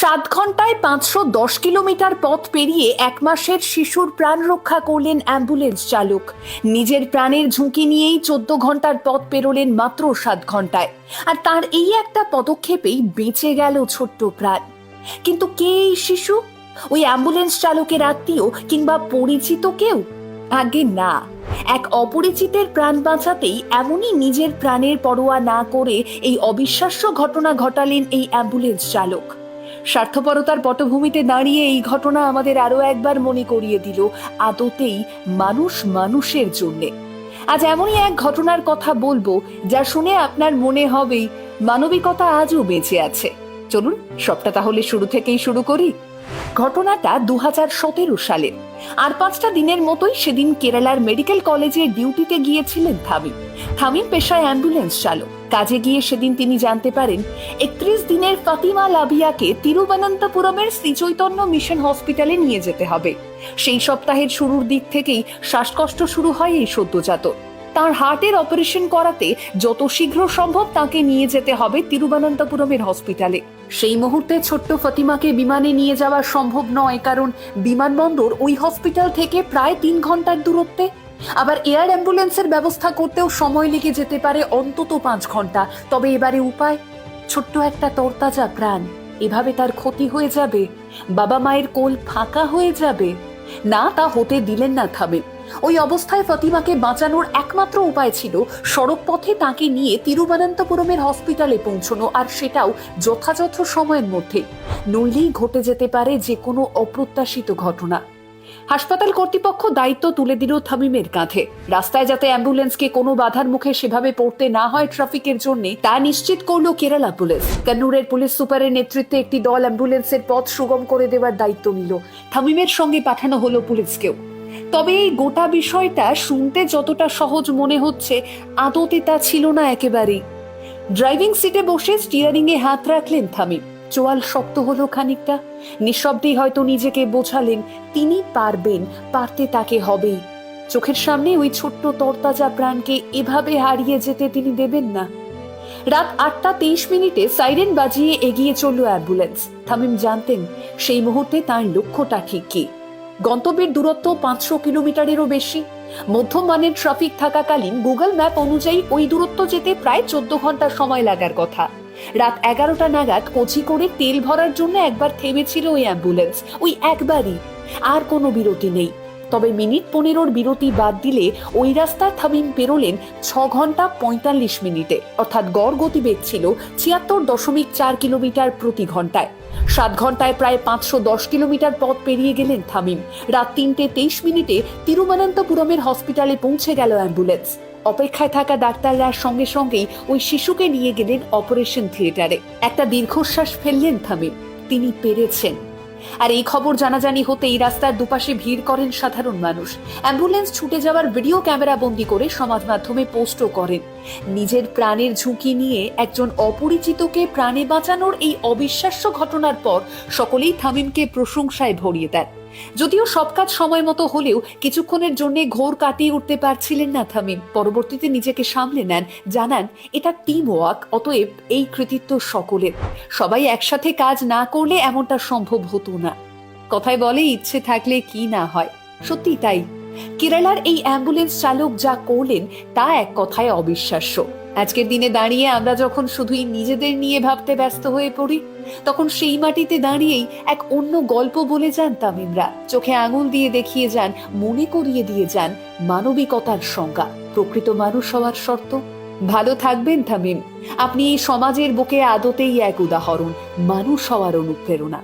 সাত ঘন্টায় পাঁচশো দশ কিলোমিটার পথ পেরিয়ে এক মাসের শিশুর প্রাণ রক্ষা করলেন অ্যাম্বুলেন্স চালক। নিজের প্রাণের ঝুঁকি নিয়েই চোদ্দ ঘণ্টার পথ পেরোলেন মাত্র সাত ঘন্টায়। আর তার এই একটা পদক্ষেপেই বেঁচে গেল ছোট্ট প্রাণ। কিন্তু কে এই শিশু? ওই অ্যাম্বুলেন্স চালকের আত্মীয় কিংবা পরিচিত কেউ? আগে না। এক অপরিচিতের প্রাণ বাঁচাতেই এমনই নিজের প্রাণের পরোয়া না করে এই অবিশ্বাস্য ঘটনা ঘটালেন এই অ্যাম্বুলেন্স চালক। স্বার্থপরতার পটভূমিতে দাঁড়িয়ে এই ঘটনা আমাদের আরও একবার মনে করিয়ে দিল আদতেই মানুষ মানুষের জন্যে। আজ এমনই এক ঘটনার কথা বলব, যা শুনে আপনার মনে হবেই মানবিকতা আজও বেঁচে আছে। চলুন, সবটা তাহলে শুরু থেকেই শুরু করি। ঘটনাটা দু সতেরো সালের আর পাঁচটা দিনের মতোই সেদিন কেরালার মেডিকেল কলেজে ডিউটিতে গিয়েছিলেন থামিম। থামিম পেশায় অ্যাম্বুলেন্স চালক। কাজে গিয়ে সেদিন তিনি জানতে পারেন, একত্রিশ দিনের ফাতিমা লাভিয়াকে তিরুবনন্তপুরমের শ্রীচৈতন্য মিশন হসপিটালে নিয়ে যেতে হবে। সেই সপ্তাহের শুরুর দিক থেকেই শ্বাসকষ্ট শুরু হয় এই সদ্যজাত তার হার্টের অপারেশন করাতে যত শীঘ্র সম্ভব তাকে নিয়ে যেতে হবে তিরুবনন্তপুরমের হসপিটালে। সেই মুহূর্তে ছোট্ট ফতিমাকে বিমানে নিয়ে যাওয়া সম্ভব নয়, কারণ বিমানবন্দর ওই হসপিটাল থেকে প্রায় তিন ঘণ্টার দূরত্বে। আবার এয়ার অ্যাম্বুলেন্সের ব্যবস্থা করতেও সময় লেগে যেতে পারে অন্তত পাঁচ ঘণ্টা। তবে এবারে উপায়? ছোট্ট একটা তরতাজা প্রাণ। এভাবে তার ক্ষতি হয়ে যাবে? বাবা মায়ের কোল ফাঁকা হয়ে যাবে? না, তা হতে দিলেন না থামে ওই অবস্থায় ফতিমাকে বাঁচানোর একমাত্র উপায় ছিল সড়ক পথে তাকে নিয়ে তিরুবনন্তপুরমের হসপিটালে পৌঁছানো, আর সেটাও যথাযথ সময়ের মধ্যে। নইলেই ঘটে যেতে পারে যে কোনো অপ্রত্যাশিত ঘটনা। হাসপাতাল কর্তৃপক্ষ দায়িত্ব তুলে দিল থামিমের কাঁধে। রাস্তায় যাতে অ্যাম্বুলেন্সকে কোনো বাধার মুখে সেভাবে পড়তে না হয় ট্রাফিকের জন্য, তা নিশ্চিত করল কেরালা পুলিশ। কান্নুরের পুলিশ সুপারের নেতৃত্বে একটি দল অ্যাম্বুলেন্সের পথ সুগম করে দেওয়ার দায়িত্ব নিল। থামিমের সঙ্গে পাঠানো হলো পুলিশকেও। তবে এই গোটা বিষয়টা শুনতে যতটা সহজ মনে হচ্ছে, আদতে তা ছিল না একেবারেই। ড্রাইভিং সিটে বসে স্টিয়ারিং এ হাত রাখলেন থামিম। চোয়াল শক্ত হলো খানিকটা। নিঃশব্দেই হয়তো নিজেকে বোঝালেন, তিনি পারবেন, পারতে তাকে হবেই। চোখের সামনে ওই ছোট্ট তরতাজা প্রাণকে এভাবে হারিয়ে যেতে তিনি দেবেন না। রাত আটটা তেইশ মিনিটে সাইরেন বাজিয়ে এগিয়ে চলল অ্যাম্বুলেন্স। থামিম জানতেন, সেই মুহূর্তে তার লক্ষ্যটা ঠিক কি গন্তব্যের দূরত্ব পাঁচশো কিলোমিটারেরও বেশি। মধ্যম মানের ট্রাফিক থাকাকালীন গুগল ম্যাপ অনুযায়ী ওই দূরত্ব যেতে প্রায় চোদ্দ ঘণ্টা সময় লাগার কথা। রাত এগারোটা নাগাদ কোচি করে তেল ভরার জন্য একবার থেমেছিল ওই অ্যাম্বুলেন্স। ওই একবারই। আর কোনো বিরতি নেই। তবে মিনিট পনেরোর বিরতি বাদ দিলে ওই রাস্তা থামিম পেরোলেন ছ ঘণ্টা পঁয়তাল্লিশ মিনিটে। অর্থাৎ গড় গতিবেগ ছিল ছিয়াত্তর দশমিক চার কিলোমিটার প্রতি ঘন্টায়। সাত ঘন্টায় প্রায় পাঁচশো দশ কিলোমিটার পথ পেরিয়ে গেলেন থামিম। রাত তিনটে তেইশ মিনিটে তিরুবনন্তপুরমের হসপিটালে পৌঁছে গেল অ্যাম্বুলেন্স। অপেক্ষায় থাকা ডাক্তাররা সঙ্গে সঙ্গেই ওই শিশুকে নিয়ে গেলেন অপারেশন থিয়েটারে। একটা দীর্ঘশ্বাস ফেললেন থামিম। তিনি পেরেছেন। আর এই খবর জানাজানি হতেই রাস্তার দুপাশে ভিড় করেন সাধারণ মানুষ। অ্যাম্বুলেন্স ছুটে যাওয়ার ভিডিও ক্যামেরা বন্দি করে সমাজ মাধ্যমে পোস্টও করেন। নিজের প্রাণের ঝুঁকি নিয়ে একজন অপরিচিতকে প্রাণে বাঁচানোর এই অবিশ্বাস্য ঘটনার পর সকলেই থামিমকে প্রশংসায় ভরিয়ে দেন। যদিও সব কাজ সময় মতো হলেও কিছুক্ষণের জন্য ঘোর কাটিয়ে উঠতে পারছিলেন না থামিম। পরবর্তীতে নিজেকে সামলে নেন, জানান, এটা টিম ওয়ার্ক অতএব এই কৃতিত্ব সকলের। সবাই একসাথে কাজ না করলে এমনটা সম্ভব হতো না। কথায় বলে, ইচ্ছে থাকলে কি না হয়। সত্যি তাই। কেরালার এই অ্যাম্বুলেন্স চালক যা করলেন, তা এক কথায় অবিশ্বাস্য। আজকের দিনে দাঁড়িয়ে আমরা যখন শুধুই নিজেদের নিয়ে ভাবতে ব্যস্ত হয়ে পড়ি, তখন সেই মাটিতে দাঁড়িয়েই এক অন্য গল্প বলে যান তামিমরা চোখে আঙুল দিয়ে দেখিয়ে যান, মনে করিয়ে দিয়ে যান মানবিকতার সংজ্ঞা। প্রকৃত মানুষ হওয়ার শর্ত। ভালো থাকবেন তামিম আপনি এই সমাজের বুকে আদতেই এক উদাহরণ, মানুষ হওয়ার অনুপ্রেরণা।